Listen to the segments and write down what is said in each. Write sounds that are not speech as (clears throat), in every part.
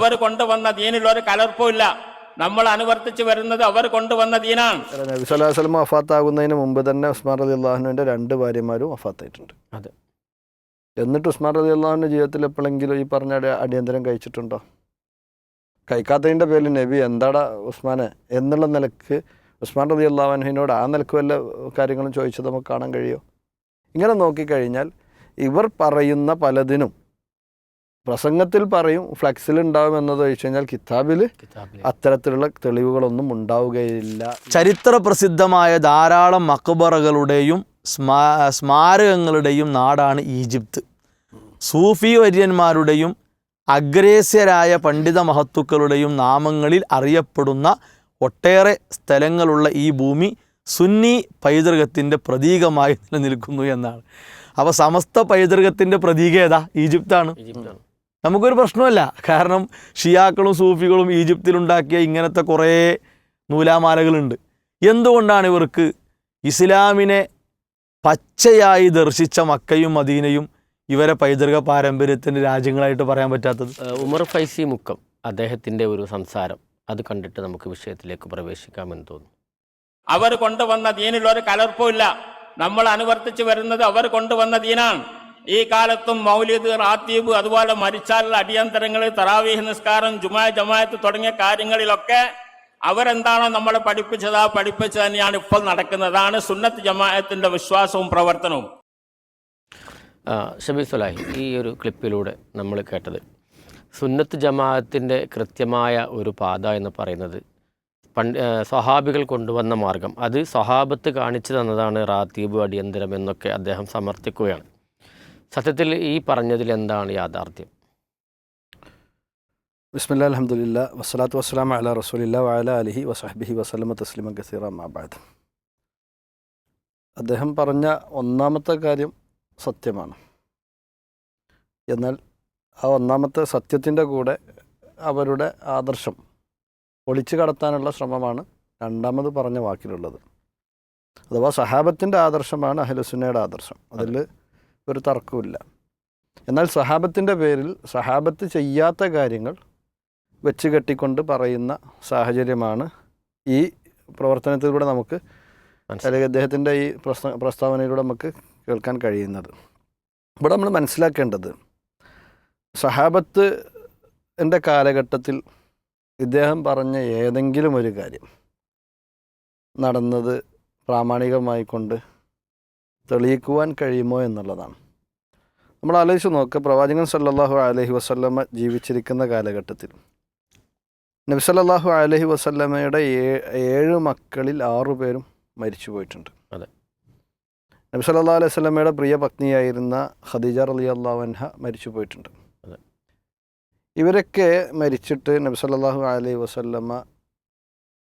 അവർ കൊണ്ടുവന്ന ദീനിൽ ഒരു കലർപ്പുമില്ല നമ്മൾ അനുവർത്തിച്ചു വരുന്നത് അവർ കൊണ്ടുവന്ന ദീനാണ്. നബി വഫാത്താകുന്നതിന് മുമ്പ് തന്നെ ഉസ്മാൻ അലി അള്ളാഹുവിന്റെ രണ്ട് ഭാര്യമാരും വഫാത്തായിട്ടുണ്ട്. അതെ. എന്നിട്ട് ഉസ്മാൻ അലി അള്ളാഹുവിന്റെ ജീവിതത്തിൽ എപ്പോഴെങ്കിലും ഈ പറഞ്ഞ അടി- അടിയന്തരം കഴിച്ചിട്ടുണ്ടോ? കഴിക്കാത്തതിന്റെ പേരിൽ നബി എന്താടാ ഉസ്മാനെ എന്നുള്ള നിലയ്ക്ക് ഉസ്മാൻ റലി അള്ളാഹുവിനോട് ആ നിലയ്ക്ക് വല്ല കാര്യങ്ങളും ചോദിച്ചത് നമുക്ക് കാണാൻ കഴിയുമോ ഇങ്ങനെ നോക്കിക്കഴിഞ്ഞാൽ ഇവർ പറയുന്ന പലതിനും പ്രസംഗത്തിൽ പറയും ഫ്ലക്സിൽ ഉണ്ടാവും എന്നത് ഒഴിച്ചു കഴിഞ്ഞാൽ കിതാബിൽ അത്തരത്തിലുള്ള തെളിവുകളൊന്നും ഉണ്ടാവുകയില്ല. ചരിത്ര പ്രസിദ്ധമായ ധാരാളം മക്ബറകളുടെയും സ്മാ സ്മാരകങ്ങളുടെയും നാടാണ് ഈജിപ്ത്. സൂഫി വര്യന്മാരുടെയും അഗ്രേസ്യരായ പണ്ഡിത മഹത്തുക്കളുടെയും നാമങ്ങളിൽ അറിയപ്പെടുന്ന ഒട്ടേറെ സ്ഥലങ്ങളുള്ള ഈ ഭൂമി സുന്നി പൈതൃകത്തിന്റെ പ്രതീകമായി നിലനിൽക്കുന്നു എന്നാണ്. അപ്പോൾ സമസ്ത പൈതൃകത്തിന്റെ പ്രതീകേതാ? ഈജിപ്താണ്. ഈജിപ്താണ്. നമുക്കൊരു പ്രശ്നമല്ല. കാരണം ഷിയാക്കളും സൂഫികളും ഈജിപ്തിലുണ്ടാക്കിയ ഇങ്ങനത്തെ കുറേ നൂലാമാലകളുണ്ട്. എന്തുകൊണ്ടാണ് ഇവർക്ക് ഇസ്ലാമിനെ പച്ചയായി ദർശിച്ച മക്കയും മദീനയും ഇവരെ പൈതൃക പാരമ്പര്യത്തിന്റെ രാജ്യങ്ങളായിട്ട് പറയാൻ പറ്റാത്തത്? ഉമർ ഫൈസി മുക്കം അദ്ദേഹത്തിന്റെ ഒരു സംസാരം. അത് കണ്ടിട്ട് നമുക്ക് വിഷയത്തിലേക്ക് പ്രവേശിക്കാമെന്ന് തോന്നുന്നു. അവർ കൊണ്ടുവന്ന ദീനിൽ ഒരു കലർപ്പുമില്ല നമ്മൾ അനുവർത്തിച്ചു വരുന്നത് അവർ കൊണ്ടുവന്ന ദീനാണ്. ഈ കാലത്തും മൗലിദ് റാത്തീബ് അതുപോലെ മരിച്ചാലുള്ള അടിയന്തരങ്ങൾ തറാവീഹ് നിസ്കാരം ജുമാ ജമായത്ത് തുടങ്ങിയ കാര്യങ്ങളിലൊക്കെ അവരെന്താണോ നമ്മളെ പഠിപ്പിച്ചത്? ആ പഠിപ്പിച്ചത് തന്നെയാണ് ഇപ്പോൾ നടക്കുന്നതാണ് സുന്നത്ത് ജമാഅത്തിന്റെ വിശ്വാസവും പ്രവർത്തനവും. ആ, ഷബീർ സുലാഹി ഈ ഒരു ക്ലിപ്പിലൂടെ നമ്മൾ കേട്ടത് സുന്നത്ത് ജമാഅത്തിന്റെ കൃത്യമായ ഒരു പാത എന്ന് പറയുന്നത് പണ്ട് സ്വഹാബികൾ കൊണ്ടുവന്ന മാർഗം. അത് സ്വഹാബത്ത് കാണിച്ചു തന്നതാണ് റാത്തീബ് അടിയന്തരം എന്നൊക്കെ അദ്ദേഹം സമർത്ഥിക്കുകയാണ്. സത്യത്തിൽ ഈ പറഞ്ഞതിൽ എന്താണ് യാഥാർത്ഥ്യം? ബിസ്മില്ല അലഹമുല്ല വസ്സലാത്തു വസ്സലാം അല റസൂലില്ല വഅല അലിഹി വസഹബിഹി വസ്ലമ തസ്ലിമ കസീറ മാബാദ് അദ്ദേഹം പറഞ്ഞ ഒന്നാമത്തെ കാര്യം സത്യമാണ്. എന്നാൽ ആ ഒന്നാമത്തെ സത്യത്തിന്റെ കൂടെ അവരുടെ ആദർശം ഒളിച്ചു കടത്താനുള്ള ശ്രമമാണ് രണ്ടാമത് പറഞ്ഞ വാക്കിലുള്ളത്. അഥവാ സഹാബത്തിന്റെ ആദർശമാണ് അഹ്ലുസുന്നയുടെ ആദർശം. അതിൽ ഒരു തർക്കമില്ല എന്നാൽ സഹാബത്തിന്റെ പേരിൽ സഹാബത്ത് ചെയ്യാത്ത കാര്യങ്ങൾ വെച്ച് കെട്ടിക്കൊണ്ട് പറയുന്ന സാഹചര്യമാണ് ഈ പ്രവർത്തനത്തിലൂടെ നമുക്ക് അല്ലെങ്കിൽ അദ്ദേഹത്തിന്റെ ഈ പ്രസ്ത പ്രസ്താവനയിലൂടെ നമുക്ക് കേൾക്കാൻ കഴിയുന്നത്. ഇവിടെ നമ്മൾ മനസ്സിലാക്കേണ്ടത് സഹാബത്ത് എന്റെ കാലഘട്ടത്തിൽ ഇദ്ദേഹം പറഞ്ഞ ഏതെങ്കിലും ഒരു കാര്യം നടന്നത് പ്രാമാണികമായിക്കൊണ്ട് തെളിയിക്കുവാൻ കഴിയുമോ എന്നുള്ളതാണ്. നമ്മൾ ആലോചിച്ച് നോക്കുക പ്രവാചകൻ സല്ലാഹു അലഹി വസ്ല്ലമ്മ ജീവിച്ചിരിക്കുന്ന കാലഘട്ടത്തിൽ നബി സല്ലല്ലാഹു അലൈഹി വസല്ലമയുടെ ഏ- ഏഴ് മക്കളിൽ ആറു പേരും മരിച്ചു പോയിട്ടുണ്ട് അതെ. നബി സല്ലല്ലാഹു അലൈഹി വസല്ലമയുടെ പ്രിയ പത്നിയായിരുന്ന ഖദീജ റളിയല്ലാഹു അൻഹ മരിച്ചു പോയിട്ടുണ്ട് അതെ. ഇവരൊക്കെ മരിച്ചിട്ട് നബി സല്ലല്ലാഹു അലൈഹി വസല്ലമ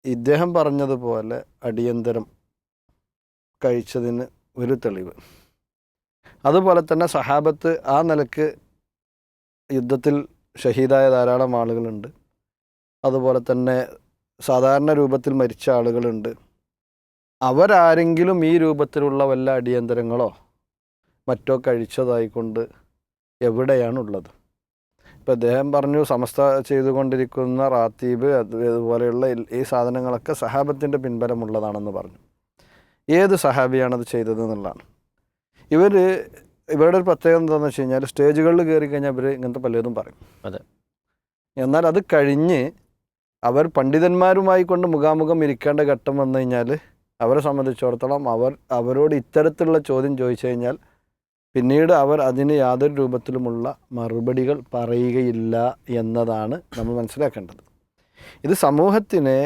ഇദ്ദേഹം പറഞ്ഞതുപോലെ അടിയന്തരം കഴിച്ചതിന് ഒരു തെളിവ് അതുപോലെ തന്നെ സഹാബത്ത് ആ നിലയ്ക്ക് യുദ്ധത്തിൽ ഷഹീദായ ധാരാളം ആളുകളുണ്ട്. അതുപോലെ തന്നെ സാധാരണ രൂപത്തിൽ മരിച്ച ആളുകളുണ്ട്. അവരാരെങ്കിലും ഈ രൂപത്തിലുള്ള വല്ല അടിയന്തരങ്ങളോ മറ്റോ കഴിച്ചതായിക്കൊണ്ട് എവിടെയാണുള്ളത്? ഇപ്പം അദ്ദേഹം പറഞ്ഞു സമസ്ത ചെയ്തുകൊണ്ടിരിക്കുന്ന റാത്തീബ് അത് അതുപോലെയുള്ള ഈ സാധനങ്ങളൊക്കെ സഹാബത്തിന്റെ പിൻബലമുള്ളതാണെന്ന് പറഞ്ഞു. ഏത് സഹാബിയാണത് ചെയ്തത് എന്നുള്ളതാണ് ഇവർ ഇവരുടെ ഒരു പ്രത്യേകത എന്താണെന്ന് വെച്ച് കഴിഞ്ഞാൽ സ്റ്റേജുകളിൽ കയറി കഴിഞ്ഞാൽ ഇവർ ഇങ്ങനത്തെ പലതും പറയും അതെ. എന്നാൽ അത് കഴിഞ്ഞ് അവർ പണ്ഡിതന്മാരുമായി കൊണ്ട് മുഖാമുഖം ഇരിക്കേണ്ട ഘട്ടം വന്നു കഴിഞ്ഞാൽ അവരെ സംബന്ധിച്ചിടത്തോളം അവർ അവരോട് ഇത്തരത്തിലുള്ള ചോദ്യം ചോദിച്ചു കഴിഞ്ഞാൽ പിന്നീട് അവർ അതിന് യാതൊരു രൂപത്തിലുമുള്ള മറുപടികൾ പറയുകയില്ല എന്നതാണ് നമ്മൾ മനസ്സിലാക്കേണ്ടത് ഇത് സമൂഹത്തിനെ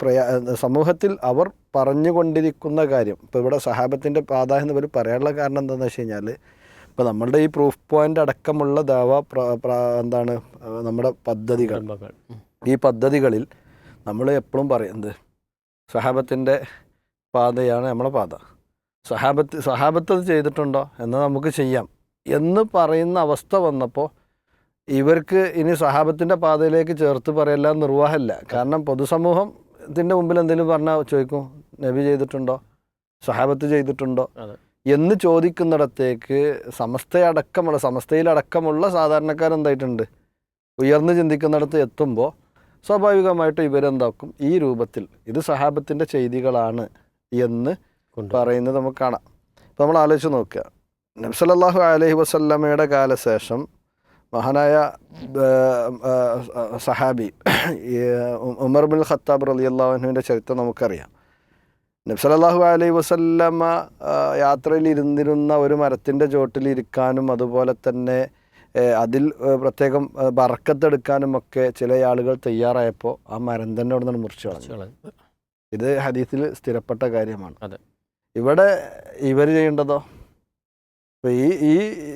പ്രയാ സമൂഹത്തിൽ അവർ പറഞ്ഞുകൊണ്ടിരിക്കുന്ന കാര്യം. ഇപ്പോൾ ഇവിടെ സഹാബത്തിന്റെ പാത എന്ന് പോലും പറയാനുള്ള കാരണം എന്താണെന്ന് വെച്ച് കഴിഞ്ഞാൽ ഇപ്പോൾ നമ്മളുടെ ഈ പ്രൂഫ് പോയിന്റ് അടക്കമുള്ള ദാവ എന്താണ് നമ്മുടെ പദ്ധതികൾ. ഈ പദ്ധതികളിൽ നമ്മൾ എപ്പോഴും പറയുന്നത് സഹാബത്തിന്റെ പാതയാണ് നമ്മളെ പാത. സഹാബത്ത് സഹാബത്ത് അത് ചെയ്തിട്ടുണ്ടോ? എന്ന് നമുക്ക് ചെയ്യാം. എന്ന് പറയുന്ന അവസ്ഥ വന്നപ്പോൾ ഇവർക്ക് ഇനി സഹാബത്തിന്റെ പാതയിലേക്ക് ചേർത്ത് പറയല്ല നിർവാഹമല്ല. കാരണം പൊതുസമൂഹത്തിന്റെ മുമ്പിൽ എന്തെങ്കിലും പറഞ്ഞാൽ ചോദിക്കും നബി ചെയ്തിട്ടുണ്ടോ? സഹാബത്ത് ചെയ്തിട്ടുണ്ടോ. എന്ന് ചോദിക്കുന്നിടത്തേക്ക് സമസ്തയടക്കമുള്ള സമസ്തയിലടക്കമുള്ള സാധാരണക്കാരെന്തായിട്ടുണ്ട്? ഉയർന്നു ചിന്തിക്കുന്നിടത്ത് എത്തുമ്പോൾ സ്വാഭാവികമായിട്ട് ഇവരെന്താക്കും? ഈ രൂപത്തിൽ ഇത് സഹാബത്തിന്റെ ചെയ്തികളാണ് എന്ന് പറയുന്നത് നമുക്ക് കാണാം അപ്പോൾ നമ്മൾ ആലോചിച്ച് നോക്കുക നബ്സലല്ലാഹു അലഹി വസല്ലമയുടെ കാലശേഷം മഹാനായ സഹാബി ഉമർബുൽ ഉമർ ബിൻ ഖത്താബ് റലി അള്ളാഹുവിന്റെ ചരിത്രം നമുക്കറിയാം. നബ്സലല്ലാഹു അലൈഹി വസല്ലമ ആ, യാത്രയിൽ ഇരുന്നിരുന്ന ഒരു മരത്തിന്റെ ചോട്ടിൽ ഇരിക്കാനും അതുപോലെ തന്നെ അതിൽ പ്രത്യേകം വറക്കത്തെടുക്കാനും ഒക്കെ ചില ആളുകൾ തയ്യാറായപ്പോൾ ആ മരം തന്നെ അവിടെ നിന്ന് മുറിച്ചു കളഞ്ഞു. ഇത് ഹദീസിൽ സ്ഥിരപ്പെട്ട കാര്യമാണ്. ഇവിടെ ഇവർ ചെയ്യേണ്ടതോ? അപ്പോൾ ഈ ഈ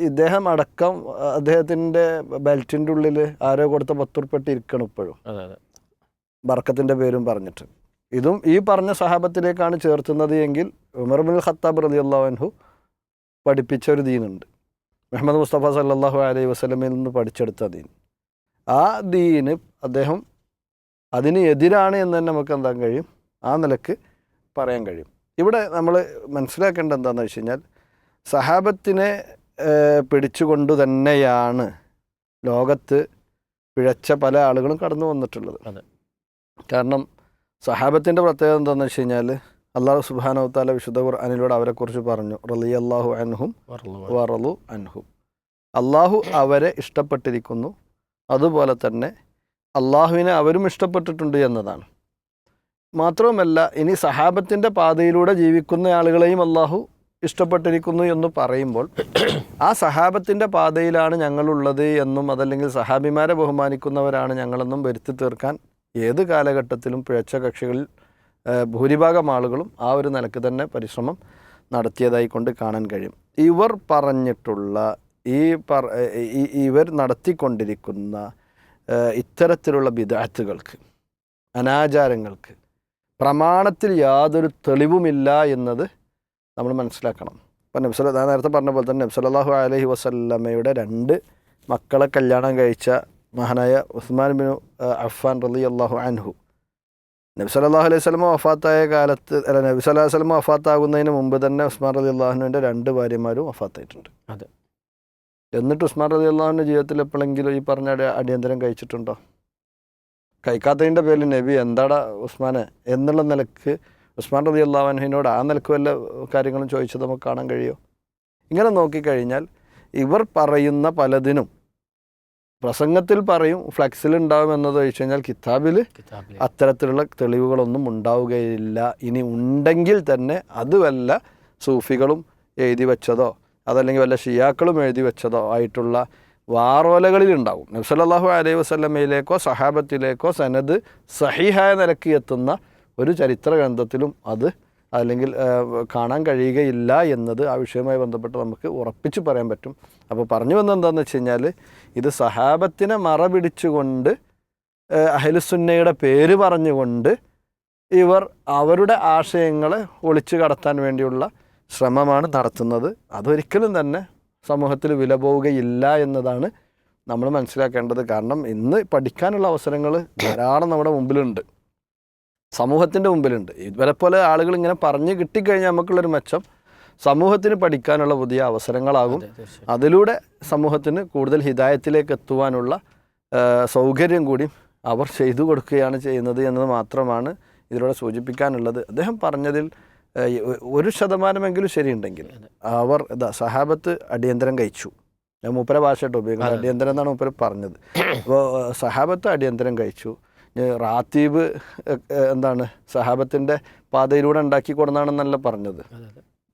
ഇദ്ദേഹം അടക്കം അദ്ദേഹത്തിന്റെ ബെൽറ്റിന്റെ ഉള്ളിൽ ആരോ കൊടുത്ത പത്തുറുപ്പെട്ട് ഇരിക്കണം ഇപ്പോഴും. ബർക്കത്തിന്റെ പേരും പറഞ്ഞിട്ട്. ഇതും ഈ പറഞ്ഞ സഹാബത്തിലേക്കാണ് ചേർത്തുന്നത് എങ്കിൽ ഉമർബുൽ ഖത്താബ് റതി അള്ളാഹു പഠിപ്പിച്ച ഒരു ദീനുണ്ട്. മുഹമ്മദ് മുസ്തഫ സല്ലാഹു അലൈഹി വസ്ലമിൽ നിന്ന് പഠിച്ചെടുത്ത ദീൻ. ആ ദീന് അദ്ദേഹം അതിന് എതിരാണ് എന്ന് തന്നെ നമുക്ക് എന്താൻ കഴിയും? ആ നിലയ്ക്ക് പറയാൻ കഴിയും. ഇവിടെ നമ്മൾ മനസ്സിലാക്കേണ്ടത് എന്താണെന്ന് വെച്ച് കഴിഞ്ഞാൽ സഹാബത്തിനെ പിടിച്ചുകൊണ്ട് തന്നെയാണ് ലോകത്ത് പിഴച്ച പല ആളുകളും കടന്നു വന്നിട്ടുള്ളത്. അതെ. കാരണം സഹാബത്തിന്റെ പ്രത്യേകത എന്താണെന്ന് വെച്ച് കഴിഞ്ഞാൽ അള്ളാഹു സുബാനവത്താല താല വിശുദ്ധ ഖുർആാനിലൂടെ അവരെക്കുറിച്ച് പറഞ്ഞു റലി അള്ളാഹു അൻഹും വറലു അൻഹും. അള്ളാഹു അവരെ ഇഷ്ടപ്പെട്ടിരിക്കുന്നു അതുപോലെ തന്നെ അള്ളാഹുവിനെ അവരും ഇഷ്ടപ്പെട്ടിട്ടുണ്ട് എന്നതാണ്. മാത്രവുമല്ല ഇനി സഹാബത്തിന്റെ പാതയിലൂടെ ജീവിക്കുന്ന ആളുകളെയും അള്ളാഹു ഇഷ്ടപ്പെട്ടിരിക്കുന്നു എന്ന് പറയുമ്പോൾ ആ സഹാബത്തിന്റെ പാതയിലാണ് ഞങ്ങളുള്ളത് എന്നും അതല്ലെങ്കിൽ സഹാബിമാരെ ബഹുമാനിക്കുന്നവരാണ് ഞങ്ങളെന്നും വരുത്തി തീർക്കാൻ ഏത് കാലഘട്ടത്തിലും പിഴച്ച കക്ഷികളിൽ ഭൂരിഭാഗം ആളുകളും ആ ഒരു നിലയ്ക്ക് തന്നെ പരിശ്രമം നടത്തിയതായി കൊണ്ട് കാണാൻ കഴിയും. ഇവർ പറഞ്ഞിട്ടുള്ള ഈ പറ ഇവർ നടത്തിക്കൊണ്ടിരിക്കുന്ന ഇത്തരത്തിലുള്ള വിദാത്തുകൾക്ക് അനാചാരങ്ങൾക്ക് പ്രമാണത്തിൽ യാതൊരു തെളിവുമില്ല എന്നത് നമ്മൾ മനസ്സിലാക്കണം. ഇപ്പം നബ്സല നേരത്തെ പറഞ്ഞ പോലെ തന്നെ നബ്സലാഹു അലഹി വസല്ലമ്മയുടെ രണ്ട് മക്കളെ കല്യാണം കഴിച്ച മഹാനായ ഉസ്മാൻ ബിൻ അഫ്ഫാൻ റലി അള്ളാഹു അൻഹു. നബി സല്ലല്ലാഹു അലൈഹി സ്വലമ വഫാത്തായ കാലത്ത് അല്ല നബി അലൈഹി സ്വലമ വഫാത്താകുന്നതിന് മുമ്പ് തന്നെ ഉസ്മാൻ റലി അള്ളാഹുവിന്റെ രണ്ട് ഭാര്യമാരും വഫാത്തായിട്ടുണ്ട്. അതെ. എന്നിട്ട് ഉസ്മാൻ റലി അള്ളാഹുവിന്റെ ജീവിതത്തിൽ എപ്പോഴെങ്കിലും ഈ പറഞ്ഞ അടിയന്തരം കഴിച്ചിട്ടുണ്ടോ? കഴിക്കാത്തതിന്റെ പേരിൽ നബി എന്താടാ ഉസ്മാനെ എന്നുള്ള നിലയ്ക്ക് ഉസ്മാൻ റലി അള്ളാഹുവിനോട് ആ നിലയ്ക്ക് വല്ല കാര്യങ്ങളും ചോദിച്ചത് നമുക്ക് കാണാൻ കഴിയുമോ ഇങ്ങനെ നോക്കിക്കഴിഞ്ഞാൽ ഇവർ പറയുന്ന പലതിനും പ്രസംഗത്തിൽ പറയും ഫ്ലക്സിൽ ഉണ്ടാവും എന്നത് ചോദിച്ചു കഴിഞ്ഞാൽ കിതാബിൽ അത്തരത്തിലുള്ള തെളിവുകളൊന്നും ഉണ്ടാവുകയില്ല. ഇനി ഉണ്ടെങ്കിൽ തന്നെ അത് വല്ല സൂഫികളും എഴുതി വെച്ചതോ അതല്ലെങ്കിൽ വല്ല ഷിയാക്കളും എഴുതി വെച്ചതോ ആയിട്ടുള്ള വാറോലകളിൽ ഉണ്ടാവും. നബ്സല്ലാഹു അലൈഹി വസ്ലമയിലേക്കോ സഹാബത്തിലേക്കോ സനദ് സഹിഹായ നിലയ്ക്ക് എത്തുന്ന ഒരു ചരിത്ര ഗ്രന്ഥത്തിലും അത് അല്ലെങ്കിൽ കാണാൻ കഴിയുകയില്ല എന്നത് ആ വിഷയവുമായി ബന്ധപ്പെട്ട് നമുക്ക് ഉറപ്പിച്ച് പറയാൻ പറ്റും. അപ്പോൾ പറഞ്ഞു വന്നത് എന്താണെന്ന് വെച്ച് കഴിഞ്ഞാൽ ഇത് സഹാബത്തിനെ മറ പിടിച്ചുകൊണ്ട് അഹലുസുന്നയുടെ പേര് പറഞ്ഞുകൊണ്ട് ഇവർ അവരുടെ ആശയങ്ങളെ ഒളിച്ചു കടത്താൻ വേണ്ടിയുള്ള ശ്രമമാണ് നടത്തുന്നത്. അതൊരിക്കലും തന്നെ സമൂഹത്തിൽ വില പോവുകയില്ല എന്നതാണ് നമ്മൾ മനസ്സിലാക്കേണ്ടത്. കാരണം ഇന്ന് പഠിക്കാനുള്ള അവസരങ്ങൾ ധാരാളം നമ്മുടെ മുമ്പിലുണ്ട്. സമൂഹത്തിന്റെ മുമ്പിലുണ്ട്. ഇവരെ പോലെ ആളുകൾ ഇങ്ങനെ പറഞ്ഞ് കിട്ടിക്കഴിഞ്ഞാൽ നമുക്കുള്ളൊരു മെച്ചം. സമൂഹത്തിന് പഠിക്കാനുള്ള പുതിയ അവസരങ്ങളാകും. അതിലൂടെ സമൂഹത്തിന് കൂടുതൽ ഹിതായത്തിലേക്ക് എത്തുവാനുള്ള സൗകര്യം കൂടി അവർ ചെയ്തു കൊടുക്കുകയാണ് ചെയ്യുന്നത് എന്നത് മാത്രമാണ് ഇതിലൂടെ സൂചിപ്പിക്കാനുള്ളത്. അദ്ദേഹം പറഞ്ഞതിൽ ഒരു ശതമാനമെങ്കിലും ശരിയുണ്ടെങ്കിൽ അവർ ഇതാ സഹാബത്ത് അടിയന്തരം കഴിച്ചു. ഞാൻ മൂപ്പര ഭാഷയായിട്ട് ഉപയോഗിക്കുന്നത്. അടിയന്തരം എന്നാണ് മൂപ്പര് പറഞ്ഞത്. അപ്പോൾ സഹാബത്ത് അടിയന്തരം കഴിച്ചു. റാത്തീബ് എന്താണ് സഹാബത്തിന്റെ പാതയിലൂടെ ഉണ്ടാക്കി കൊടുന്നാണെന്നല്ല പറഞ്ഞത്.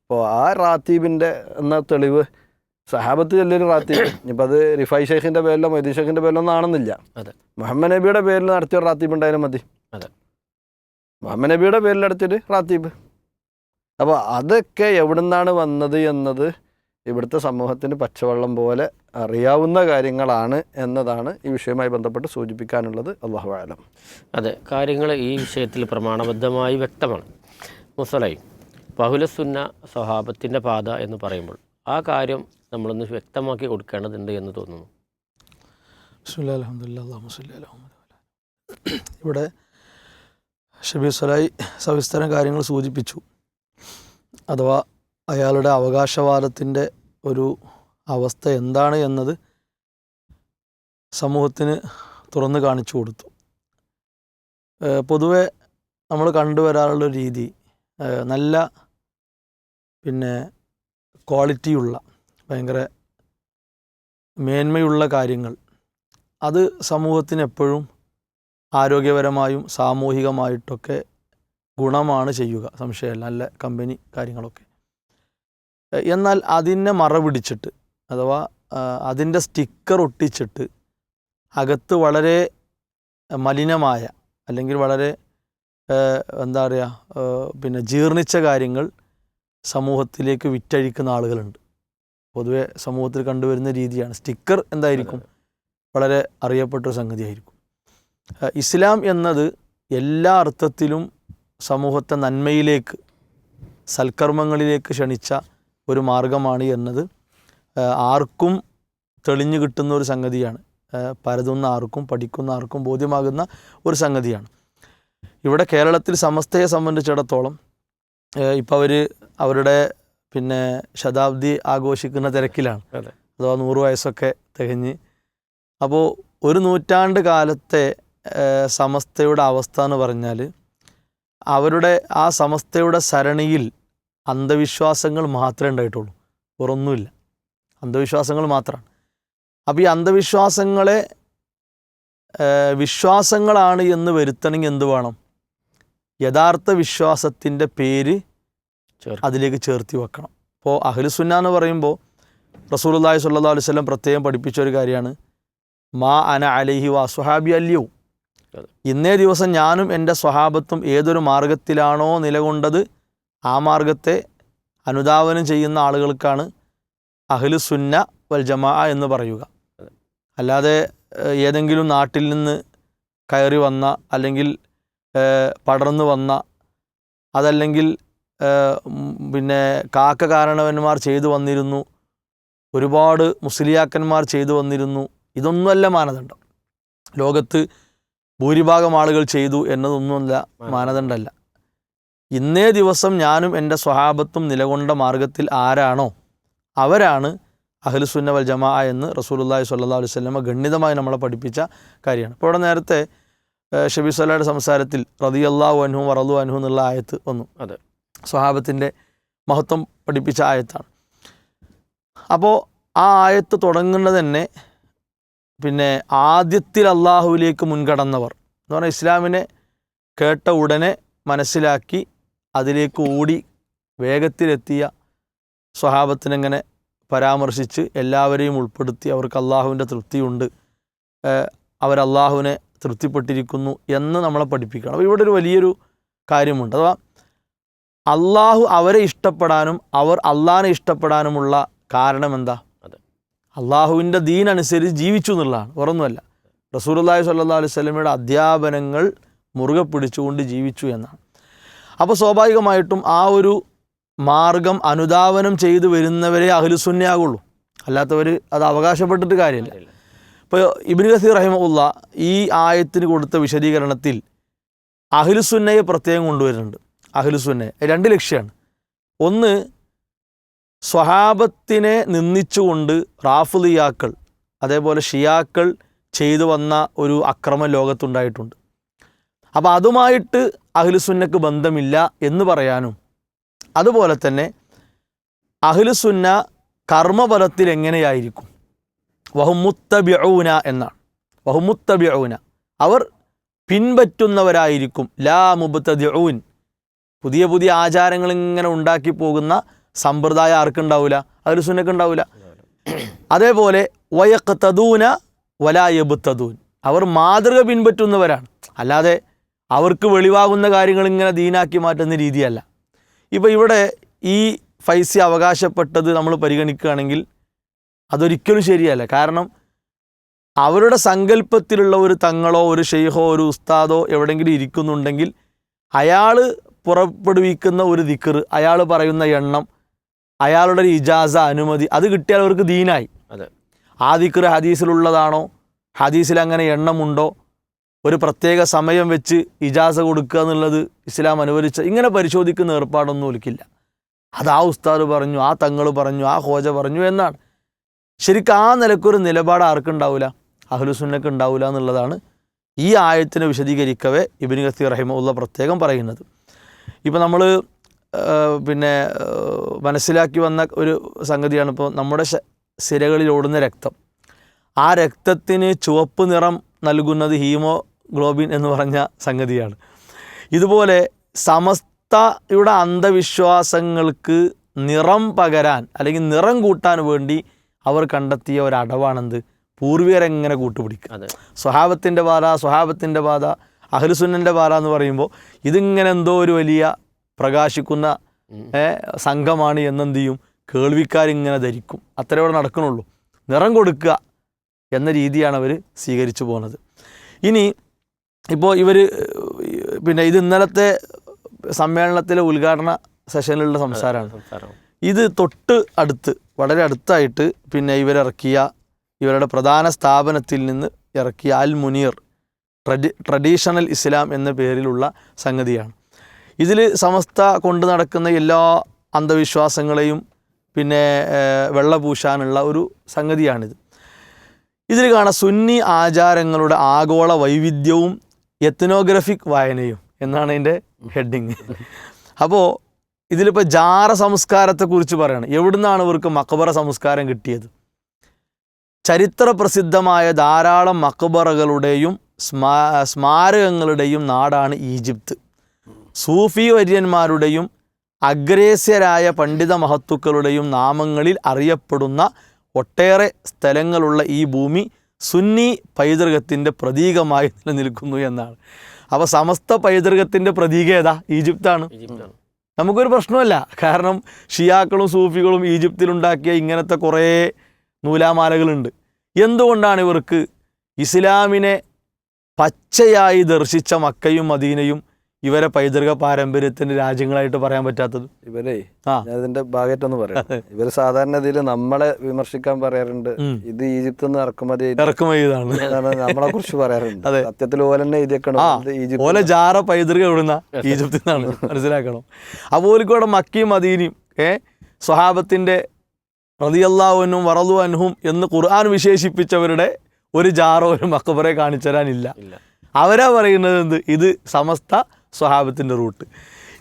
അപ്പോൾ ആ റാത്തീബിന്റെ എന്ന തെളിവ് സഹാബത്ത് ചെല്ലൊരു റാത്തീബ് ഇപ്പം അത് റിഫൈ ഷെയ്ഖിന്റെ പേരിലോ മൊയ്തീൻ ഷെയ്ഖിന്റെ പേരിലോ ഒന്നും ആണെന്നില്ല അതെ. മുഹമ്മദ് നബിയുടെ പേരിൽ നടത്തിയ ഒരു റാത്തീബ് ഉണ്ടായാലും മതി. മുഹമ്മദ് നബിയുടെ പേരിൽ നടത്തിയൊരു റാത്തീബ് അപ്പോൾ അതൊക്കെ എവിടെ നിന്നാണ് വന്നത് എന്നത് ഇവിടുത്തെ സമൂഹത്തിന് പച്ചവെള്ളം പോലെ അറിയാവുന്ന കാര്യങ്ങളാണ് എന്നതാണ് ഈ വിഷയവുമായി ബന്ധപ്പെട്ട് സൂചിപ്പിക്കാനുള്ളത്. അള്ളാഹു ആലം അതെ കാര്യങ്ങൾ ഈ വിഷയത്തിൽ പ്രമാണബദ്ധമായി വ്യക്തമാണ്. മുസലൈ ബഹുലസുന്ന സ്വഹാബത്തിന്റെ പാത എന്ന് പറയുമ്പോൾ ആ കാര്യം നമ്മളൊന്ന് വ്യക്തമാക്കി കൊടുക്കേണ്ടതുണ്ട് എന്ന് തോന്നുന്നു. ഇവിടെ ഷബീർ സലായി സവിസ്തരം കാര്യങ്ങൾ സൂചിപ്പിച്ചു. അഥവാ അയാളുടെ അവകാശവാദത്തിന്റെ ഒരു അവസ്ഥ എന്താണ് എന്നത് സമൂഹത്തിന് തുറന്നു കാണിച്ചു കൊടുത്തു. പൊതുവെ നമ്മൾ കണ്ടുവരാറുള്ള രീതി നല്ല പിന്നെ ക്വാളിറ്റിയുള്ള ഭയങ്കര മേന്മയുള്ള കാര്യങ്ങൾ. അത് സമൂഹത്തിന് എപ്പോഴും ആരോഗ്യപരമായും സാമൂഹികമായിട്ടൊക്കെ ഗുണമാണ് ചെയ്യുക. സംശയമല്ല. നല്ല കമ്പനി കാര്യങ്ങളൊക്കെ. എന്നാൽ അതിനെ മറപിടിച്ചിട്ട് അഥവാ അതിന്റെ സ്റ്റിക്കർ ഒട്ടിച്ചിട്ട് അകത്ത് വളരെ മലിനമായ അല്ലെങ്കിൽ വളരെ എന്താ പറയുക പിന്നെ ജീർണിച്ച കാര്യങ്ങൾ സമൂഹത്തിലേക്ക് വിറ്റഴിക്കുന്ന ആളുകളുണ്ട്. പൊതുവെ സമൂഹത്തിൽ കണ്ടുവരുന്ന രീതിയാണ്. സ്റ്റിക്കർ എന്തായിരിക്കും? വളരെ അറിയപ്പെട്ട ഒരു സംഗതിയായിരിക്കും ഇസ്ലാം എന്നത് എല്ലാ അർത്ഥത്തിലും സമൂഹത്തെ നന്മയിലേക്ക് സൽക്കർമ്മങ്ങളിലേക്ക് ക്ഷണിച്ച ഒരു മാർഗമാണ് എന്നത്. ആർക്കും തെളിഞ്ഞു കിട്ടുന്ന ഒരു സംഗതിയാണ്. പരതുന്ന ആർക്കും പഠിക്കുന്ന ആർക്കും ബോധ്യമാകുന്ന ഒരു സംഗതിയാണ്. ഇവിടെ കേരളത്തിൽ സമസ്തയെ സംബന്ധിച്ചിടത്തോളം ഇപ്പോൾ അവർ അവരുടെ പിന്നെ ശതാബ്ദി ആഘോഷിക്കുന്ന തിരക്കിലാണ്. അതെ. അഥവാ നൂറ് വയസ്സൊക്കെ തികഞ്ഞ്. അപ്പോൾ ഒരു നൂറ്റാണ്ട് കാലത്തെ സമസ്തയുടെ അവസ്ഥ എന്ന് പറഞ്ഞാൽ അവരുടെ ആ സമസ്തയുടെ സരണിയിൽ അന്ധവിശ്വാസങ്ങൾ മാത്രമേ ഉണ്ടായിട്ടുള്ളൂ. വേറൊന്നുമില്ല. അന്ധവിശ്വാസങ്ങൾ മാത്രമാണ്. അപ്പോൾ ഈ അന്ധവിശ്വാസങ്ങളെ വിശ്വാസങ്ങളാണ് എന്ന് വരുത്തണമെങ്കിൽ എന്ത് വേണം? യഥാർത്ഥ വിശ്വാസത്തിന്റെ പേര് അതിലേക്ക് ചേർത്തി വെക്കണം. ഇപ്പോൾ അഹ്ലുസുന്ന എന്ന് പറയുമ്പോൾ റസൂലുള്ളാഹി സ്വല്ലല്ലാഹു അലൈഹി വസല്ലം പ്രത്യേകം പഠിപ്പിച്ച ഒരു കാര്യമാണ്. മാ അന അലൈഹി വാ സുഹാബി അല്യോ. ഇന്നേ ദിവസം ഞാനും എന്റെ സ്വഹാബത്തും ഏതൊരു മാർഗത്തിലാണോ നിലകൊണ്ടത് ആ മാർഗത്തെ അനുധാവനം ചെയ്യുന്ന ആളുകൾക്കാണ് അഹ്ലുസുന്ന വൽ ജമാ എന്ന് പറയുക. അല്ലാതെ ഏതെങ്കിലും നാട്ടിൽ നിന്ന് കയറി വന്ന അല്ലെങ്കിൽ പടർന്നു വന്ന അതല്ലെങ്കിൽ പിന്നെ കാക്ക കാരണവന്മാർ ചെയ്തു വന്നിരുന്നു ഒരുപാട് മുസ്ലിയാക്കന്മാർ ചെയ്തു വന്നിരുന്നു ഇതൊന്നുമല്ല മാനദണ്ഡം. ലോകത്ത് ഭൂരിഭാഗം ആളുകൾ ചെയ്തു എന്നതൊന്നുമല്ല മാനദണ്ഡമല്ല. ഇന്നേ ദിവസം ഞാനും എന്റെ സ്വഹാബത്തും നിലകൊണ്ട മാർഗത്തിൽ ആരാണോ അവരാണ് അഹ്ലുസുന്ന വൽ ജമാ എന്ന് റസൂലുള്ളാഹി സ്വല്ലല്ലാഹു അലൈഹി വസല്ലമ ഗണ്യതമായി നമ്മളെ പഠിപ്പിച്ച കാര്യമാണ്. ഇപ്പോൾ ഇവിടെ നേരത്തെ ഷബീസ് ഷബീ സ്വലയുടെ സംസാരത്തിൽ റതിയല്ലാഹു അൻഹു വറദു അൻഹു എന്നുള്ള ആയത്ത് വന്നു. അതെ. സ്വഹാബത്തിന്റെ മഹത്വം പഠിപ്പിച്ച ആയത്താണ്. അപ്പോൾ ആ ആയത്ത് തുടങ്ങുന്നത് തന്നെ പിന്നെ ആദ്യത്തിൽ അള്ളാഹുവിലേക്ക് മുൻകടന്നവർ എന്ന് പറഞ്ഞാൽ ഇസ്ലാമിനെ കേട്ട ഉടനെ മനസ്സിലാക്കി അതിലേക്ക് ഓടി വേഗത്തിലെത്തിയ സ്വഹാബത്തിനെങ്ങനെ പരാമർശിച്ച് എല്ലാവരെയും ഉൾപ്പെടുത്തി അവർക്ക് അള്ളാഹുവിന്റെ തൃപ്തിയുണ്ട് അവരല്ലാഹുവിനെ തൃപ്തിപ്പെട്ടിരിക്കുന്നു എന്ന് നമ്മളെ പഠിപ്പിക്കണം. അപ്പോൾ ഇവിടെ ഒരു വലിയൊരു കാര്യമുണ്ട്. അഥവാ അള്ളാഹു അവരെ ഇഷ്ടപ്പെടാനും അവർ അള്ളാഹിനെ ഇഷ്ടപ്പെടാനുമുള്ള കാരണം എന്താ? അതെ. അള്ളാഹുവിന്റെ ദീനനുസരിച്ച് ജീവിച്ചു എന്നുള്ളതാണ് വേറൊന്നുമല്ല. റസൂലുള്ളാഹി അള്ളാഹി സല്ലാ വസല്ലമയുടെ അധ്യാപനങ്ങൾ മുറുകെ പിടിച്ചുകൊണ്ട് ജീവിച്ചു എന്നാണ്. അപ്പോൾ സ്വാഭാവികമായിട്ടും ആ ഒരു മാർഗം അനുധാവനം ചെയ്തു വരുന്നവരെ അഹ്ലുസുന്നയാകുള്ളൂ. അല്ലാത്തവർ അത് അവകാശപ്പെട്ടിട്ട് കാര്യമില്ല. ഇപ്പോൾ ഇബ്നു ഖസീർ റഹിമുള്ള ഈ ആയത്തിന് കൊടുത്ത വിശദീകരണത്തിൽ അഹ്ലുസുന്നയെ പ്രത്യേകം കൊണ്ടുവരുന്നുണ്ട്. അഹ്ലുസുന്നയെ. രണ്ട് ലക്ഷ്യമാണ്. ഒന്ന് സ്വഹാബത്തിനെ നിന്ദിച്ചുകൊണ്ട് റാഫുലിയാക്കൾ അതേപോലെ ഷിയാക്കൾ ചെയ്തു വന്ന ഒരു അക്രമം ലോകത്തുണ്ടായിട്ടുണ്ട് അപ്പോൾ അതുമായിട്ട് അഹ്ലുസുന്നക്ക് ബന്ധമില്ല എന്ന് പറയാനും. അതുപോലെ തന്നെ അഹ്ലുസുന്ന കർമ്മബലത്തിൽ എങ്ങനെയായിരിക്കും? വഹുമുത്തബിഊന എന്നാണ്. വഹുമുത്തബിഊന അവർ പിൻപറ്റുന്നവരായിരിക്കും. ലാ മുബത്തദിഊൻ പുതിയ പുതിയ ആചാരങ്ങൾ ഇങ്ങനെ ഉണ്ടാക്കി പോകുന്ന സമ്പ്രദായം ആർക്കുണ്ടാവില്ല അഹ്ലുസുന്നക്ക് ഉണ്ടാവില്ല അതേപോലെ വയക്കത്തദൂന വലായബുത്തദൂൻ അവർ മാതൃക പിൻപറ്റുന്നവരാണ്. അല്ലാതെ അവർക്ക് വെളിവാകുന്ന കാര്യങ്ങൾ ഇങ്ങനെ ദീനാക്കി മാറ്റുന്ന രീതിയല്ല. ഇപ്പോൾ ഇവിടെ ഈ ഫൈസി അവകാശപ്പെട്ടത് നമ്മൾ പരിഗണിക്കുകയാണെങ്കിൽ അതൊരിക്കലും ശരിയല്ല. കാരണം അവരുടെ സങ്കല്പത്തിലുള്ള ഒരു തങ്ങളോ ഒരു ഷെയ്ഹോ ഒരു ഉസ്താദോ എവിടെയെങ്കിലും ഇരിക്കുന്നുണ്ടെങ്കിൽ അയാൾ പുറപ്പെടുവിക്കുന്ന ഒരു ദിക്കർ അയാൾ പറയുന്ന എണ്ണം അയാളുടെ ഒരു ഇജാസ അനുമതി അത് കിട്ടിയാൽ അവർക്ക് ദീനായി. അതെ. ആ ദിക്കർ ഹദീസിലുള്ളതാണോ? ഹദീസിൽ അങ്ങനെ എണ്ണമുണ്ടോ? ഒരു പ്രത്യേക സമയം വെച്ച് ഇജാസ കൊടുക്കുക എന്നുള്ളത് ഇസ്ലാം അനുവദിച്ച ഇങ്ങനെ പരിശോധിക്കുന്ന ഏർപ്പാടൊന്നും ഒലിക്കില്ല അത് ആ ഉസ്താദ് പറഞ്ഞു ആ തങ്ങൾ പറഞ്ഞു ആ ഹോജ പറഞ്ഞു എന്നാണ്. ശരിക്കും ആ നിലക്കൊരു നിലപാട് ആർക്കുണ്ടാവില്ല അഹ്ലുസുന്നക്ക് ഉണ്ടാവില്ല എന്നുള്ളതാണ് ഈ ആയത്തിനെ വിശദീകരിക്കവേ ഇബിൻ കസീർ റഹിമുള്ള പ്രത്യേകം പറയുന്നത്. ഇപ്പോൾ നമ്മൾ പിന്നെ മനസ്സിലാക്കി വന്ന ഒരു സംഗതിയാണ് ഇപ്പോൾ നമ്മുടെ സിരകളിൽ ഓടുന്ന രക്തം. ആ രക്തത്തിന് ചുവപ്പ് നിറം നൽകുന്നത് ഹീമോഗ്ലോബിൻ എന്ന് പറഞ്ഞ സംഗതിയാണ്. ഇതുപോലെ സമസ്തയുടെ അന്ധവിശ്വാസങ്ങൾക്ക് നിറം പകരാൻ അല്ലെങ്കിൽ നിറം കൂട്ടാൻ വേണ്ടി അവർ കണ്ടെത്തിയ ഒരടവാണെന്ത്? പൂർവികരെങ്ങനെ കൂട്ടുപിടിക്കുക? അതെ. സ്വഹാബത്തിന്റെ പാത സ്വഹാബത്തിന്റെ പാത അഹ്ലുസുന്നന്റെ പാത എന്ന് പറയുമ്പോൾ ഇതിങ്ങനെ എന്തോ ഒരു വലിയ പ്രകാശിക്കുന്ന സംഘമാണ് എന്നെന്ത് ചെയ്യും? കേൾവിക്കാരിങ്ങനെ ധരിക്കും. അത്രേ ഇവിടെ നടക്കണുള്ളൂ നിറം കൊടുക്കുക. എന്ന രീതിയാണ് അവർ സ്വീകരിച്ചു പോകുന്നത് ഇനി ഇപ്പോൾ ഇവർ പിന്നെ ഇത് ഇന്നലത്തെ സമ്മേളനത്തിലെ ഉദ്ഘാടന സെഷനിലുള്ള സംസാരമാണ് ഇത് തൊട്ട് അടുത്ത് വളരെ അടുത്തായിട്ട് പിന്നെ ഇവരിറക്കിയ ഇവരുടെ പ്രധാന സ്ഥാപനത്തിൽ നിന്ന് ഇറക്കിയ അൽ മുനീർ ട്രഡി ട്രഡീഷണൽ ഇസ്ലാം എന്ന പേരിലുള്ള സംഗതിയാണ്. ഇതിൽ സമസ്ത കൊണ്ട് നടക്കുന്ന എല്ലാ അന്ധവിശ്വാസങ്ങളെയും പിന്നെ വെള്ള പൂശാനുള്ള ഒരു സംഗതിയാണിത്. ഇതിൽ കാണാം സുന്നി ആചാരങ്ങളുടെ ആഗോള വൈവിധ്യവും എത്നോഗ്രഫിക് വായനയും എന്നാണ് അതിന്റെ ഹെഡിങ്. അപ്പോൾ ഇതിലിപ്പോൾ ജാറ സംസ്കാരത്തെക്കുറിച്ച് പറയണം. എവിടുന്നാണ് ഇവർക്ക് മക്ബറ സംസ്കാരം കിട്ടിയത്? ചരിത്ര പ്രസിദ്ധമായ ധാരാളം മക്ബറകളുടെയും സ്മാ സ്മാരകങ്ങളുടെയും നാടാണ് ഈജിപ്ത്. സൂഫി വര്യന്മാരുടെയും അഗ്രേസ്യരായ പണ്ഡിത മഹത്തുക്കളുടെയും നാമങ്ങളിൽ അറിയപ്പെടുന്ന ഒട്ടേറെ സ്ഥലങ്ങളുള്ള ഈ ഭൂമി സുന്നി പൈതൃകത്തിന്റെ പ്രതീകമായി നിലനിൽക്കുന്നു എന്നാണ്. അപ്പോൾ സമസ്ത പൈതൃകത്തിന്റെ പ്രതീകം ഏതാ? ഈജിപ്താണ്. നമുക്കൊരു പ്രശ്നമല്ല. കാരണം ഷിയാക്കളും സൂഫികളും ഈജിപ്തിലുണ്ടാക്കിയ ഇങ്ങനത്തെ കുറേ നൂലാമാലകളുണ്ട്. എന്തുകൊണ്ടാണ് ഇവർക്ക് ഇസ്ലാമിനെ പച്ചയായി ദർശിച്ച മക്കയും മദീനയും ഇവരെ പൈതൃക പാരമ്പര്യത്തിന്റെ രാജ്യങ്ങളായിട്ട് പറയാൻ പറ്റാത്തത്? ഇവരെ അതിന്റെ ഇതിന്റെ ഭാഗമായിട്ടൊന്ന് പറയാം ഇവർ സാധാരണ ഇതിൽ നമ്മളെ വിമർശിക്കാൻ പറയാറുണ്ട്. ഇത് ഈജിപ്തിൽ നിന്ന് ഇറക്കുമതി ചെയ്ത- ഇറക്കുമതി നമ്മളെ കുറിച്ച് പറയാറുണ്ട്. സത്യത്തിൽ ഓലെന്നെ എഴുതിയേക്കണം ആ. ഈജിപ്തിൽ ഓലെ ജാറ പൈതൃകം എവിടുന്ന? ഈജിപ്തിൽ നിന്നാണ്. മനസ്സിലാക്കണം. അപ്പോൾ കൂടെ മക്കിയും മദീനിയും ഏ? സ്വഹാബത്തിന്റെ റതിയല്ലാവനും വറലു അൻഹും എന്ന് ഖുർആൻ വിശേഷിപ്പിച്ചവരുടെ ഒരു ജാറോ ഒരു മക്കബറെ കാണിച്ചു തരാനില്ല അവരാ പറയുന്നത് എന്ത്? ഇത് സമസ്ത സ്വഹാബത്തിന്റെ റൂട്ട്.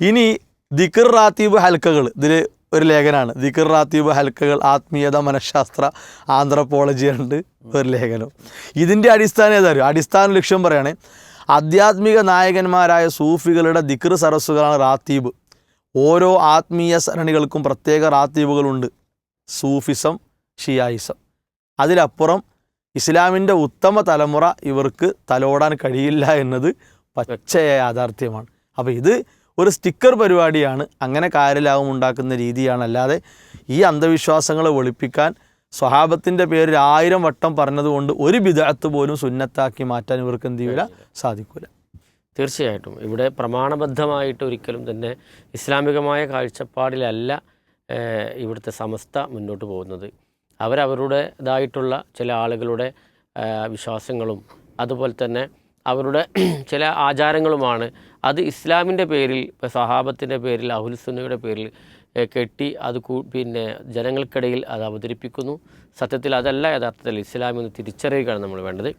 ഇനി ദിക്കർ റാത്തീബ് ഹൽക്കകൾ ഇതിൽ ഒരു ലേഖനമാണ് ദിക്കർ റാത്തീബ് ഹൽക്കകൾ ആത്മീയത മനഃശാസ്ത്ര ആന്ത്രപ്പോളജി ഉണ്ട് ഒരു ലേഖനം. ഇതിന്റെ അടിസ്ഥാനം ഏതായാലും അടിസ്ഥാന ലക്ഷ്യം പറയുകയാണെ ആധ്യാത്മിക നായകന്മാരായ സൂഫികളുടെ ദിക്കർ സരസ്സുകളാണ് റാത്തീബ്. ഓരോ ആത്മീയ സരണികൾക്കും പ്രത്യേക റാത്തീബുകളുണ്ട്. Sufism Shiaism. അതിലപ്പുറം ഇസ്ലാമിന്റെ ഉത്തമ തലമുറ ഇവർക്ക് തലോടാൻ കഴിയില്ല എന്നത് പച്ചയായ യാഥാർത്ഥ്യമാണ്. അപ്പോൾ ഇത് ഒരു സ്റ്റിക്കർ പരിപാടിയാണ്. അങ്ങനെ കാര്യലാഭം ഉണ്ടാക്കുന്ന രീതിയാണ്. അല്ലാതെ ഈ അന്ധവിശ്വാസങ്ങളെ വെളുപ്പിക്കാൻ സ്വഹാബത്തിന്റെ പേരിൽ ആയിരം വട്ടം പറഞ്ഞതുകൊണ്ട് ഒരു വിദഗ്ധത്ത് പോലും സുന്നത്താക്കി മാറ്റാൻ ഇവർക്ക് എന്ത് ചെയ്യില്ല സാധിക്കൂല. തീർച്ചയായിട്ടും. ഇവിടെ പ്രമാണബദ്ധമായിട്ട് ഒരിക്കലും തന്നെ ഇസ്ലാമികമായ കാഴ്ചപ്പാടിലല്ല ഇവിടുത്തെ സമസ്ത മുന്നോട്ട് പോകുന്നത്. അവരവരുടേതായിട്ടുള്ള ചില ആളുകളുടെ വിശ്വാസങ്ങളും അതുപോലെ തന്നെ അവരുടെ (clears throat) ചില ആചാരങ്ങളുമാണ്. അത് ഇസ്ലാമിന്റെ പേരിൽ സഹാബത്തിന്റെ പേരിൽ അഹുൽസുന്നയുടെ പേരിൽ കെട്ടി അത് പിന്നെ ജനങ്ങൾക്കിടയിൽ അത് അവതരിപ്പിക്കുന്നു. സത്യത്തിൽ അതല്ല യഥാർത്ഥത്തിൽ ഇസ്ലാമെന്ന് തിരിച്ചറിയുകയാണ് നമ്മൾ വേണ്ടത്.